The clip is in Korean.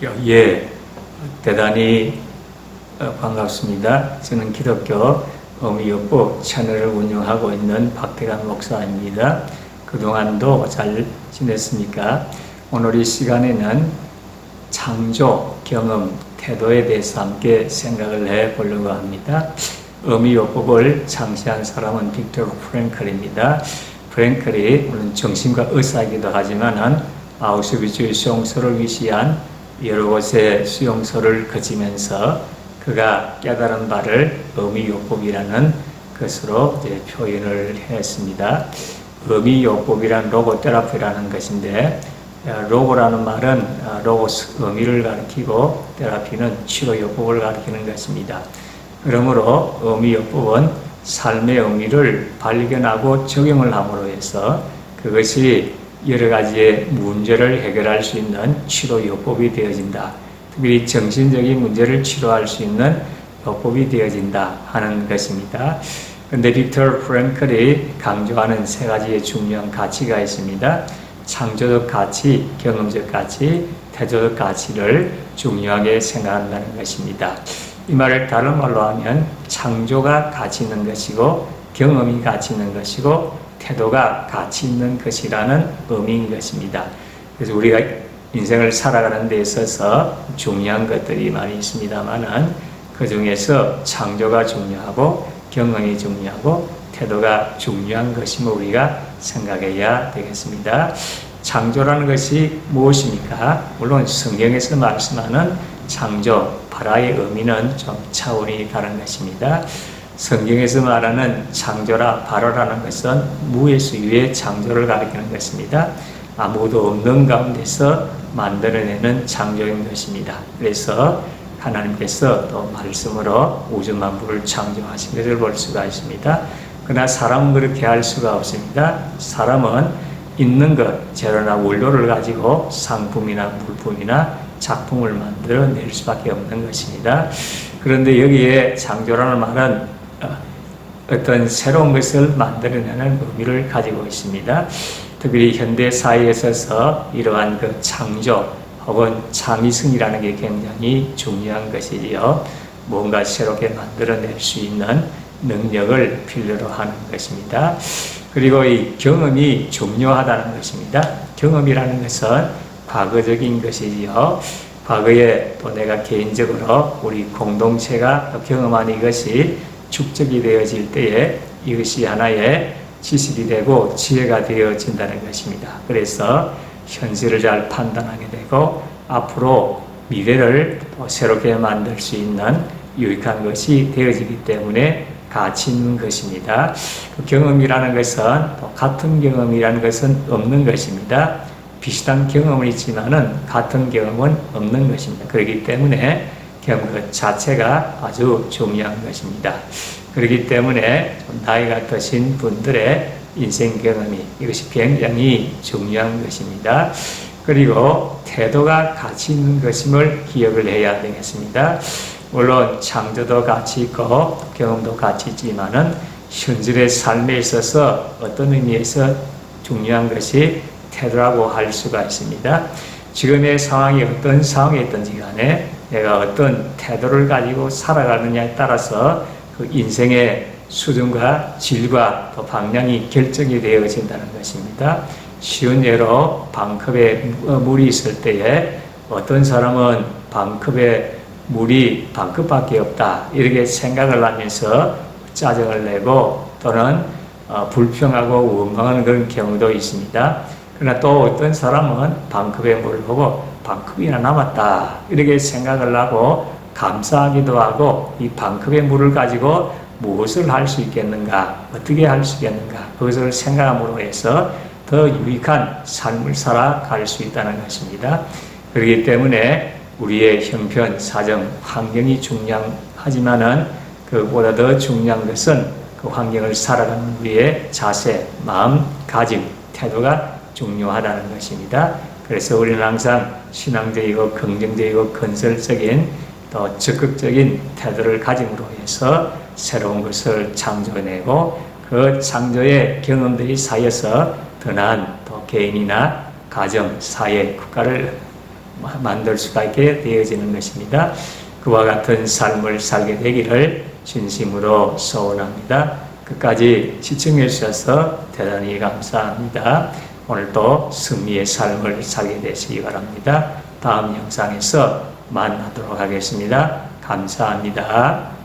예, 대단히 어, 반갑습니다. 저는 기독교 어미역부 채널을 운영하고 있는 박태관 목사입니다. 그동안도 잘 지냈습니까? 오늘 이 시간에는 창조, 경험, 태도에 대해서 함께 생각을 해 보려고 합니다. 어미요법을 창시한 사람은 빅터 프랭클입니다. 프랭클이 물론 정신과 의사이기도 하지만은 아우슈비츠 수용소를 위시한 여러 곳의 수용소를 거치면서 그가 깨달은 바를 어미요법이라는 것으로 표현을 했습니다. 어미요법이란 로고 테라피라는 것인데 로고라는 말은 로고스 의미를 가리키고 테라피는 치료요법을 가리키는 것입니다. 그러므로 의미요법은 삶의 의미를 발견하고 적용을 함으로 해서 그것이 여러 가지의 문제를 해결할 수 있는 치료 요법이 되어진다. 특별히 정신적인 문제를 치료할 수 있는 요법이 되어진다 하는 것입니다. 근데 빅터 프랭클이 강조하는 세 가지의 중요한 가치가 있습니다. 창조적 가치, 경험적 가치, 태조적 가치를 중요하게 생각한다는 것입니다. 이 말을 다른 말로 하면 창조가 가치 있는 것이고 경험이 가치 있는 것이고 태도가 가치 있는 것이라는 의미인 것입니다. 그래서 우리가 인생을 살아가는 데 있어서 중요한 것들이 많이 있습니다만은 그 중에서 창조가 중요하고 경험이 중요하고 태도가 중요한 것임을 우리가 생각해야 되겠습니다. 창조라는 것이 무엇입니까? 물론 성경에서 말씀하는 창조, 바라의 의미는 좀 차원이 다른 것입니다. 성경에서 말하는 창조라 바로라는 것은 무에서 유의 창조를 가리키는 것입니다. 아무도 없는 가운데서 만들어내는 창조인 것입니다. 그래서 하나님께서 또 말씀으로 우주 만물을 창조하신 것을 볼 수가 있습니다. 그러나 사람은 그렇게 할 수가 없습니다. 사람은 있는 것, 재료나 원료를 가지고 상품이나 물품이나 작품을 만들어 낼 수밖에 없는 것입니다. 그런데 여기에 창조라는 말은 어, 어떤 새로운 것을 만들어내는 의미를 가지고 있습니다. 특별히 현대 사회에 있어서 이러한 그 창조 혹은 창의성이라는 게 굉장히 중요한 것이지요. 뭔가 새롭게 만들어낼 수 있는 능력을 필요로 하는 것입니다. 그리고 이 경험이 중요하다는 것입니다. 경험이라는 것은 과거적인 것이지요. 과거에 또 내가 개인적으로 우리 공동체가 경험한 이것이 축적이 되어질 때에 이것이 하나의 지식이 되고 지혜가 되어진다는 것입니다. 그래서 현실을 잘 판단하게 되고 앞으로 미래를 새롭게 만들 수 있는 유익한 것이 되어지기 때문에 가치 있는 것입니다. 그 경험이라는 것은 같은 경험이라는 것은 없는 것입니다. 비슷한 경험은 있지만은 같은 경험은 없는 것입니다. 그렇기 때문에 경험 그 자체가 아주 중요한 것입니다. 그렇기 때문에 나이가 드신 분들의 인생 경험이 이것이 굉장히 중요한 것입니다. 그리고 태도가 가치 있는 것임을 기억을 해야 되겠습니다. 물론 창조도 가치 있고 경험도 가치 있지만은 현실의 삶에 있어서 어떤 의미에서 중요한 것이 태도라고 할 수가 있습니다. 지금의 상황이 어떤 상황에 있든지 간에 내가 어떤 태도를 가지고 살아가느냐에 따라서 그 인생의 수준과 질과 또 방향이 결정이 되어진다는 것입니다. 쉬운 예로 방컵에 물이 있을 때에 어떤 사람은 방컵에 물이 방컵밖에 없다 이렇게 생각을 하면서 짜증을 내고 또는 어, 불평하고 원망하는 그런 경우도 있습니다. 그러나 또 어떤 사람은 방컵의 물을 보고 방컵이나 남았다 이렇게 생각을 하고 감사하기도 하고 이 방컵의 물을 가지고 무엇을 할 수 있겠는가 어떻게 할 수 있겠는가 그것을 생각함으로 해서 더 유익한 삶을 살아갈 수 있다는 것입니다. 그렇기 때문에 우리의 형편, 사정, 환경이 중요하지만은 그보다 더 중요한 것은 그 환경을 살아가는 우리의 자세, 마음, 가짐, 태도가 중요하다는 것입니다. 그래서 우리는 항상 신앙적이고 긍정적이고 건설적인 또 적극적인 태도를 가짐으로 해서 새로운 것을 창조해내고 그 창조의 경험들이 쌓여서 더 나은 또 개인이나 가정, 사회, 국가를 마- 만들 수가 있게 되어지는 것입니다. 그와 같은 삶을 살게 되기를 진심으로 소원합니다. 끝까지 시청해 주셔서 대단히 감사합니다. 오늘도 승리의 삶을 살게 되시기 바랍니다. 다음 영상에서 만나도록 하겠습니다. 감사합니다.